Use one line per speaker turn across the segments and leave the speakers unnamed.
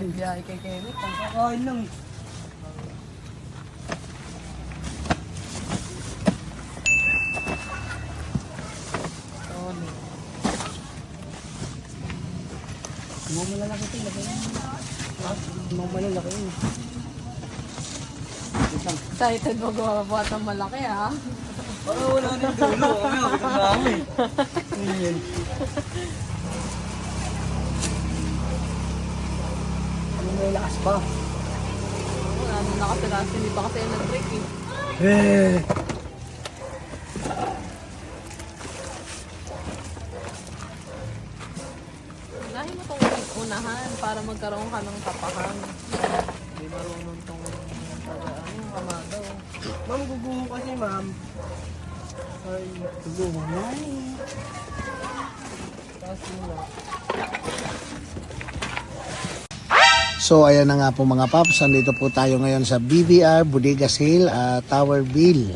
Biyahe kay Kenneth. Ang
Kakain lang.
Tony.
Mga malalaki ito. Lagay mo. Mga malalaki yun.
Excited magbabuhat ng malaki ha.
Parang wala na yung dulo. Na ako eh. may lakas pa?
Ano na kasi last, hindi pa kasi nag-break eh.
Eh.
Unahin mo itong unahan para magkaroon ka ng tapahan. Hindi marunong itong ano, kamagaw.
Ma'am, guguho kasi ma'am. Ay, guguho na eh.
Tapos yun lang.
So ayan na nga po mga paps, nandito po tayo ngayon sa BBR Bodega Sale ah, Tower Bill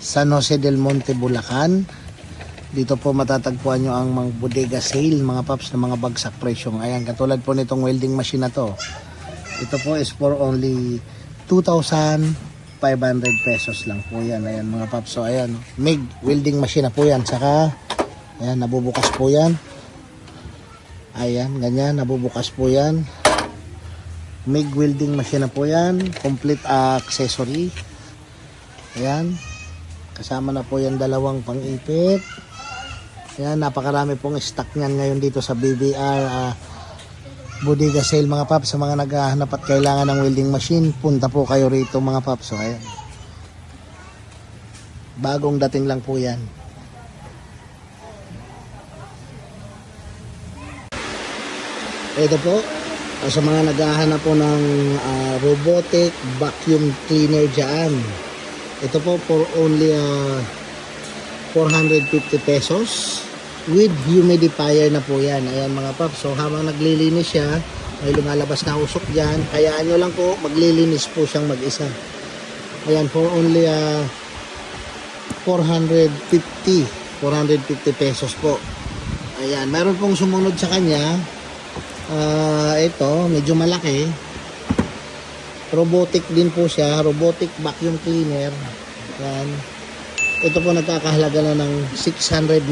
San Jose del Monte, Bulacan. Dito po matatagpuan nyo ang mga bodega sale, mga paps na mga bagsak presyong. Ayan, katulad po nitong welding machine na to. Ito po is for only 2,500 pesos lang po yan. Ayan mga paps. So ayan, MIG welding machine na po yan. Saka, ayan, nabubukas po yan. Ayan, ganyan, nabubukas po yan. MIG welding machine na po yan. Complete accessory. Ayan. Kasama na po yan dalawang pang-ipit. Ayan, napakarami pong stock niyan ngayon dito sa BBR ah, Bodega Sale mga paps. Sa mga naghahanap at kailangan ng welding machine, punta po kayo rito mga paps. So, ayan. Bagong dating lang po yan. Ito po, ah, sa mga naghahanap po ng ah, robotic vacuum cleaner dyan. Ito po for only ah, 450 pesos with humidifier na po yan. Ayan mga paps. So habang naglilinis siya, may lumalabas na usok dyan. Hayaan nyo lang po, maglilinis po siyang mag-isa. Ayan, for only ah, 450. 450 pesos po. Ayan, meron pong sumunod sa kanya. Ah, ito, medyo malaki. Robotic din po siya, robotic vacuum cleaner. Yan. Ito po nagkakahalaga na ng 699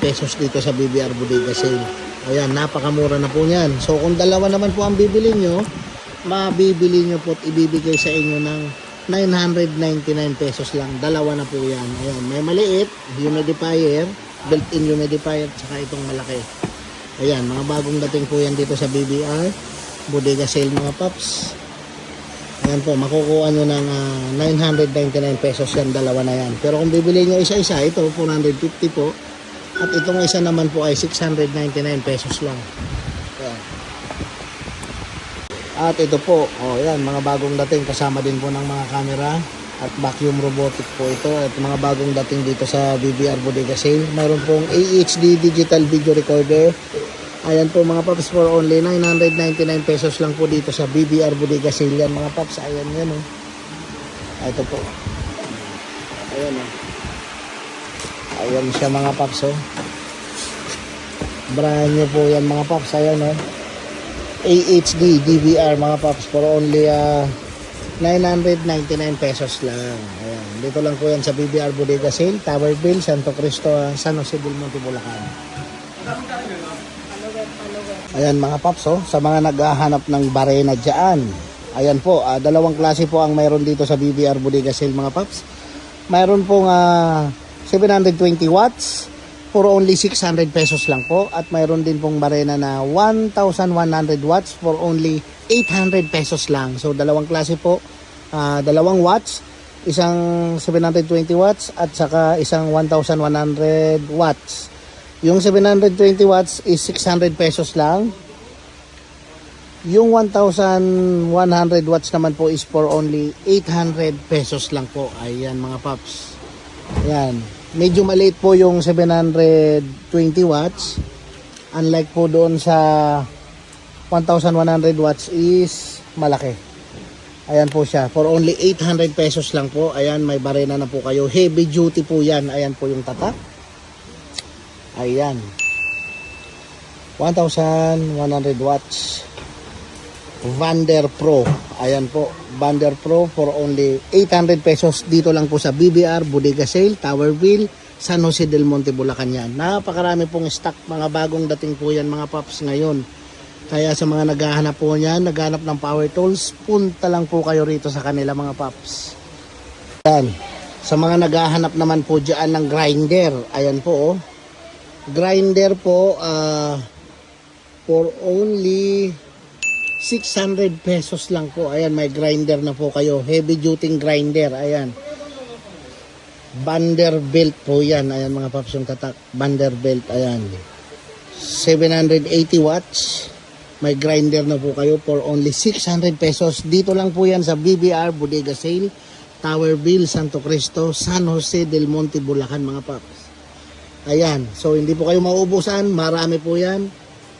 pesos dito sa BBR Bodega Sale. Ayan, napakamura na po niyan. So kung dalawa naman po ang bibili nyo, mabibili nyo po at ibibigay sa inyo ng 999 pesos lang. Dalawa na po yan. Ayan, may maliit, humidifier, built-in humidifier, tsaka itong malaki. Ayan, mga bagong dating po yan dito sa BBR. Bodega sale mga paps. Ayan po, makukuha nyo ng ah, 999 pesos yan, dalawa na yan. Pero kung bibili nyo isa-isa, ito 450 po. At itong isa naman po ay 699 pesos lang. Ayan. At ito po, oh yan, mga bagong dating kasama din po ng mga camera at vacuum robotic po ito at mga bagong dating dito sa BBR Bodega Sale. Mayroon pong AHD digital video recorder. Ayan po mga paps for only 999 pesos lang po dito sa BBR Bodega Sale yan mga paps. Ayan yan oh. Ah, Ito po. Ayan oh. Ayan siya mga paps oh. Brand new po yan mga paps. Ayan oh. AHD DVR mga paps for only ah, 999 pesos lang. Ayan. Dito lang po yan sa BBR Bodega Sale, Tower Bill, Santo Cristo, ah, San Jose del Monte, Bulacan. Ayan mga paps, oh, sa mga naghahanap ng barena dyan. Ayan po, ah, dalawang klase po ang mayroon dito sa BBR Bodega Sale mga paps. Mayroon pong ah, 720 watts for only 600 pesos lang po. At mayroon din pong barena na 1,100 watts for only 800 pesos lang. So dalawang klase po, ah, dalawang watts, isang 720 watts at saka isang 1,100 watts. Yung 720 watts is 600 pesos lang. Yung 1,100 watts naman po is for only 800 pesos lang po. Ayan mga paps. Ayan. Medyo maliit po yung 720 watts. Unlike po doon sa 1,100 watts is malaki. Ayan po siya. For only 800 pesos lang po. Ayan, may barena na po kayo. Heavy duty po yan. Ayan po yung tatak. Ayan. 1,100 watts. Vander Pro. Ayan po, Vander Pro for only 800 pesos dito lang po sa BBR Bodega Sale, Tower Wheel, San Jose del Monte, Bulacan yan. Napakarami pong stock, mga bagong dating po yan mga paps ngayon. Kaya sa mga naghahanap po niyan, naghahanap ng power tools, punta lang po kayo rito sa kanila mga paps. Yan. Sa mga naghahanap naman po dyan ng grinder, ayan po oh. Grinder po, ah, for only 600 pesos lang po. Ayan, may grinder na po kayo. Heavy duty grinder. Ayan. Vanderbilt po yan. Ayan mga paps yung tatak. Vanderbilt. Ayan. 780 watts. May grinder na po kayo for only 600 pesos. Dito lang po yan sa BBR Bodega Sale. Tower Bill, Santo Cristo, San Jose del Monte, Bulacan mga paps. Ayan. So hindi po kayo mauubusan. Marami po yan.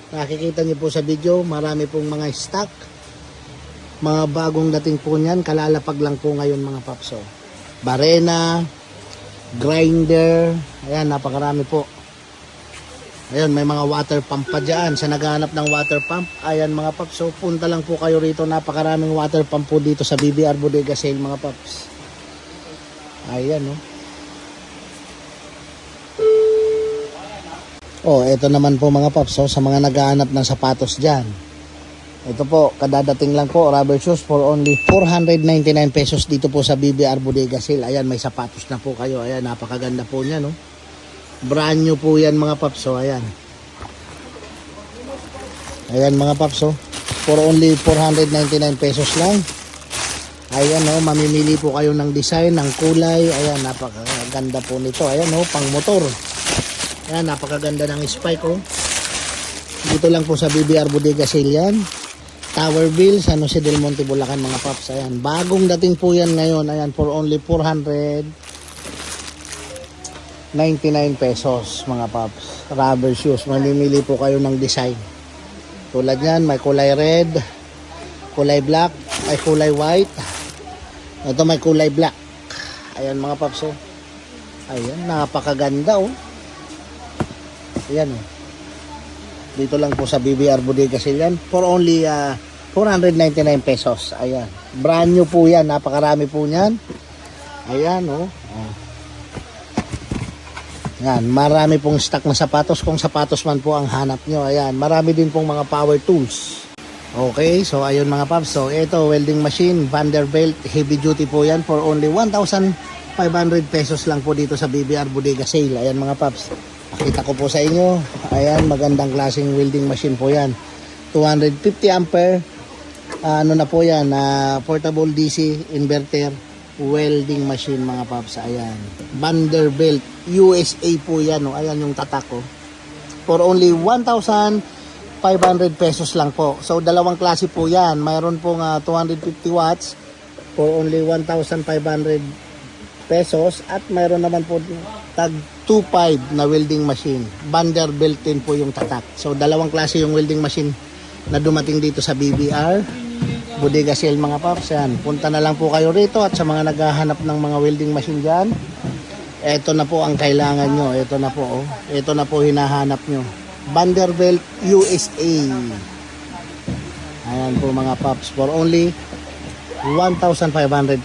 Nakikita niyo po sa video, marami pong mga stock. Mga bagong dating po niyan, kalalapag lang po ngayon mga papso. Barena, grinder, ayan, napakarami po. Ayun, may mga water pump pa dyan. Sa naghahanap ng water pump, ayan mga paps. So, punta lang po kayo rito. Napakaraming water pump po dito sa BBR Bodega Sale mga paps. Ayan, no. Oh, ito naman po mga paps, oh, sa mga naghahanap ng sapatos dyan. Ito po, kadadating lang po, rubber shoes for only 499 pesos dito po sa BBR Bodega Sale. Ayan, may sapatos na po kayo. Ayan, napakaganda po niya, no? Brand new po yan mga paps, oh, ayan. Ayan mga paps, oh. For only 499 pesos lang. Ayan, oh, mamimili po kayo ng design, ng kulay. Ayan, napakaganda po nito. Ayan, oh, pang motor. Ayan, napakaganda ng spike oh. Dito lang po sa BBR Bodega Sale yan. Tower Bill, San Jose del Monte, Bulacan mga paps. Ayan, bagong dating po yan ngayon. Ayan, for only 499 pesos mga paps. Rubber shoes. Mamimili po kayo ng design. Tulad yan, may kulay red, kulay black, ay kulay white. Ito may kulay black. Ayan mga paps oh. Ayan, napakaganda oh. Ayan oh. Dito lang po sa BBR Bodega Sale yan. For only ah, 499 pesos. Ayan. Brand new po yan. Napakarami po niyan. Ayan oh. Ah. Yan. Marami pong stock na sapatos. Kung sapatos man po ang hanap nyo. Ayan. Marami din pong mga power tools. Okay, so ayun mga paps. So ito, welding machine, Vanderbilt, heavy duty po yan for only 1,500 pesos lang po dito sa BBR Bodega Sale. Ayan mga paps. Pakita ko po sa inyo. Ayan, magandang klaseng welding machine po yan. 250 ampere. ah, ano na po yan, ah, portable DC inverter welding machine mga paps. Ayan. Vanderbilt USA po yan. Oh. Ayan yung tatak ko. For only 1,500 pesos lang po. So, dalawang klase po yan. Mayroon pong ah, 250 watts for only 1,500 pesos at mayroon naman po tag 2.5 na welding machine. Vanderbilt din po yung tatak. So, dalawang klase yung welding machine na dumating dito sa BBR. Bodega Sale mga paps. Yan. Punta na lang po kayo rito at sa mga naghahanap ng mga welding machine dyan, ito na po ang kailangan nyo. Ito na po. Oh. Ito na po hinahanap nyo. Vanderbilt USA. Ayan po mga paps. For only 1,500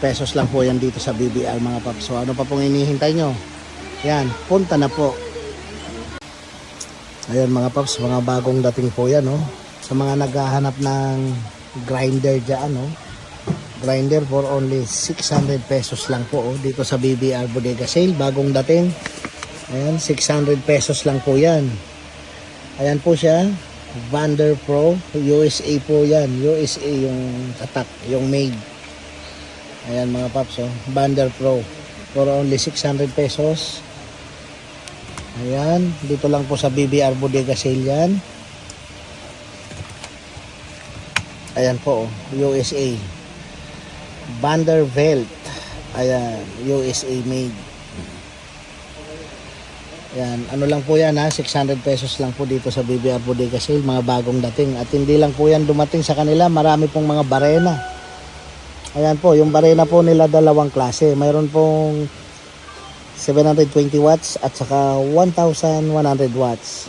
pesos lang po yan dito sa BBR mga paps. So ano pa pong inihintay nyo? Yan, punta na po. Ayan mga paps, mga bagong dating po yan. No? Sa mga naghahanap ng grinder dyan. No? Grinder for only 600 pesos lang po oh, dito sa BBR Bodega Sale. Bagong dating. Ayan, 600 pesos lang po yan. Ayan po siya. Vander Pro. USA po yan. USA yung tatak, yung made. Ayan mga paps. Oh. Vander Pro. For only 600 pesos. Ayan. Dito lang po sa BBR Bodega Sale yan. Ayan po. Oh. USA. Vanderbilt. Ayan. USA made. Yan, ano lang po yan ha, 600 pesos lang po dito sa BBR Bodega Sale, mga bagong dating. At hindi lang po yan dumating sa kanila, marami pong mga barena. Ayan po, yung barena po nila dalawang klase. Mayroon pong 720 watts at saka 1,100 watts.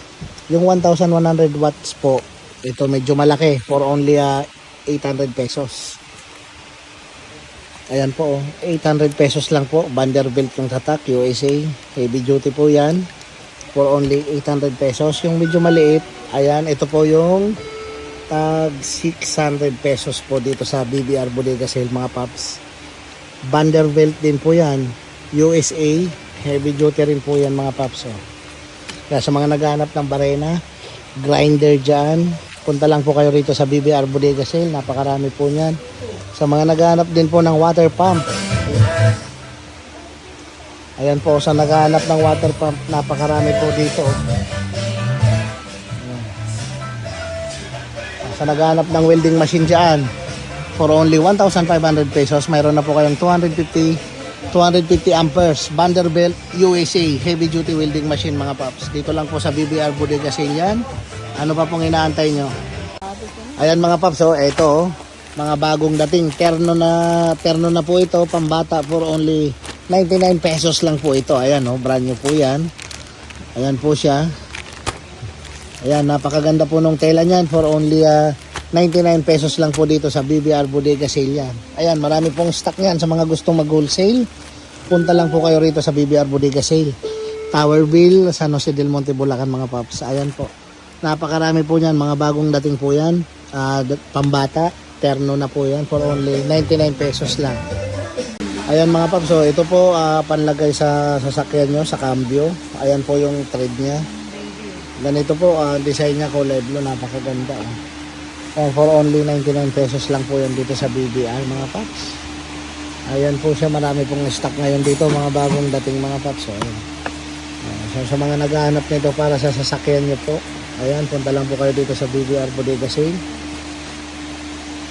Yung 1,100 watts po, ito medyo malaki for only uh, 800 pesos. Ayan po, oh, 800 pesos lang po. Vanderbilt yung tatak, USA. Heavy duty po yan. For only 800 pesos. Yung medyo maliit, ayan, ito po yung tag 600 pesos po dito sa BBR Bodega Sale mga paps. Vanderbilt din po yan. USA. Heavy duty rin po yan mga paps. Oh. Kaya sa mga naghahanap ng barena, grinder dyan, punta lang po kayo rito sa BBR Bodega Sale. Napakarami po niyan. Sa mga naghahanap din po ng water pump. Ayan po, sa naghahanap ng water pump, napakarami po dito. Sa naghahanap ng welding machine dyan, for only 1,500 pesos, mayroon na po kayong 250 250 amperes Vanderbilt USA heavy duty welding machine mga paps. Dito lang po sa BBR Bodega Sale yan. Ano pa pong inaantay nyo? Ayan mga paps, oh, eto oh, mga bagong dating. Terno na, terno na po ito, pambata for only 99 pesos lang po ito. Ayan oh, brand new po yan. Ayan po siya. Ayan, napakaganda po nung tela niyan for only ah, 99 pesos lang po dito sa BBR Bodega Sale yan. Ayan, marami pong stock niyan sa mga gustong mag-wholesale. Punta lang po kayo rito sa BBR Bodega Sale. Towerville, San Jose del Monte, Bulacan mga paps. Ayan po. Napakarami po niyan, mga bagong dating po yan. D- pambata, terno na po yan for only 99 pesos lang. Ayan mga paps, so ito po ah, panlagay sa sasakyan nyo, sa cambio. Ayan po yung thread niya. Ganito po, ah, design niya kulay blue, napakaganda. Oh. Ayan, for only 99 pesos lang po yan dito sa BBR mga paps. Ayan po siya, marami pong stock ngayon dito, mga bagong dating mga paps. Oh, ayan. Ah, so, sa mga naghahanap nito para sa sasakyan nyo po, ayan, punta lang po kayo dito sa BBR Bodega Sale.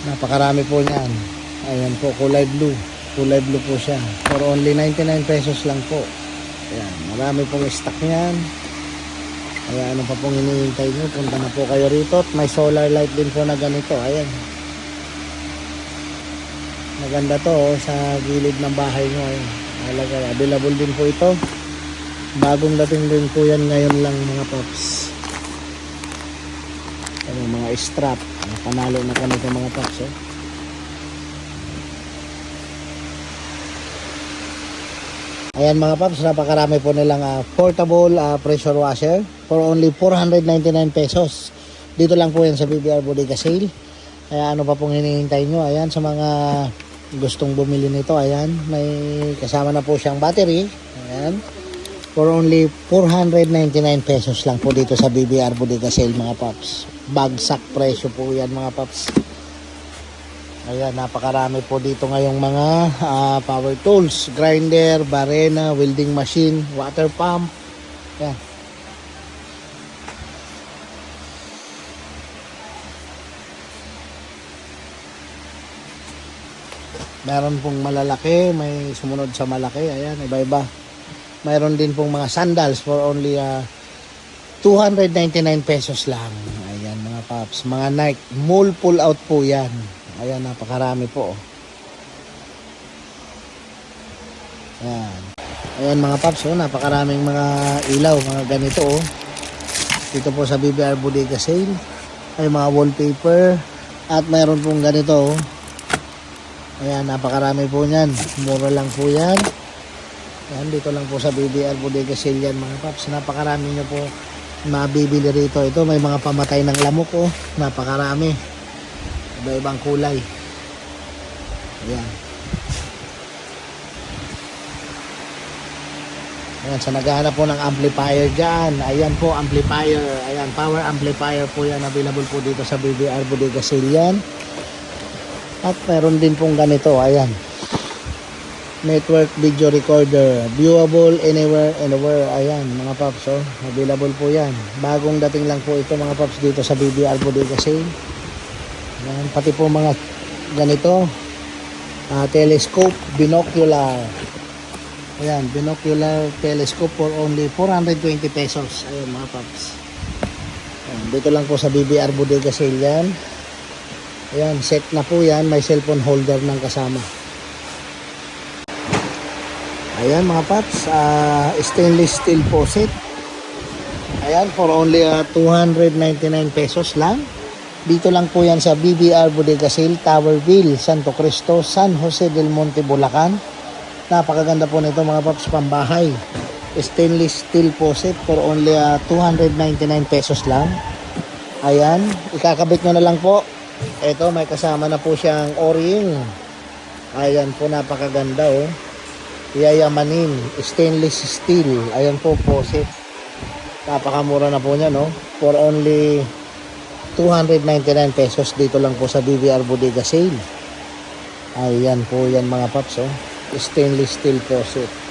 Napakarami po niyan. Ayan po, kulay blue. Kulay blue po siya. For only 99 pesos lang po. Ayan, marami pong stock niyan. Kaya ano pa pong hinihintay nyo, punta na po kayo rito. At may solar light din po na ganito. Ayan. Maganda to oh, sa gilid ng bahay nyo. Ayan. Talaga, available din po ito. Bagong dating din po yan ngayon lang mga pops. Ano, mga strap. Panalo na kami sa mga pops. Oh. Ayan mga paps, napakarami po nilang ah, portable ah, pressure washer for only 499 pesos. Dito lang po yan sa BBR Bodega Sale. Kaya ano pa pong hinihintay nyo? Ayan, sa mga gustong bumili nito, ayan, may kasama na po siyang battery. Ayan. For only 499 pesos lang po dito sa BBR Bodega Sale mga paps. Bagsak presyo po yan mga paps. Ayan, napakarami po dito ngayong mga ah, power tools, grinder, barena, welding machine, water pump. Ayan. Meron pong malalaki, may sumunod sa malaki. Ayan, iba-iba. Mayroon din pong mga sandals for only ah, 299 pesos lang. Mga paps. Mga Nike, mall pull out po yan. Ayan, napakarami po. Ayan. Ayan mga paps, oh, napakaraming mga ilaw, mga ganito oh. Dito po sa BBR Bodega Sale. Ay mga wallpaper. At mayroon pong ganito oh. Ayan, napakarami po niyan. Mura lang po yan. Ayan, dito lang po sa BBR Bodega Sale yan mga paps. Napakarami nyo po mabibili rito. Ito may mga pamatay ng lamok oh. Napakarami. Iba-ibang kulay. Ayan. Ayan, sa naghahanap po ng amplifier dyan. Ayan po, amplifier. Ayan, power amplifier po yan. Available po dito sa BBR Bodega Sale yan. At meron din pong ganito. Ayan. Network video recorder. Viewable anywhere, anywhere. Ayan, mga paps. Oh. Available po yan. Bagong dating lang po ito mga paps dito sa BBR Bodega Sale. Ayan, pati po mga ganito. ah, telescope, binocular. Ayan, binocular telescope for only 420 pesos. Ayan mga paps. Ayan, dito lang po sa BBR Bodega Sale yan. Ayan, set na po yan. May cellphone holder ng kasama. Ayan mga paps, ah, stainless steel faucet. Ayan, for only ah, 299 pesos lang. Dito lang po yan sa BBR Bodega Sale, Towerville, Santo Cristo, San Jose del Monte, Bulacan. Napakaganda po nito mga paps, pambahay. Stainless steel faucet for only ah, 299 pesos lang. Ayan, ikakabit nyo na lang po. Ito, may kasama na po siyang o-ring. Ayan po, napakaganda oh. Yayamanin, stainless steel. Ayan po, faucet. Napakamura na po niya, no? For only 299 pesos dito lang po sa BBR Bodega Sale. Ayan po yan mga paps, oh. Stainless steel faucet.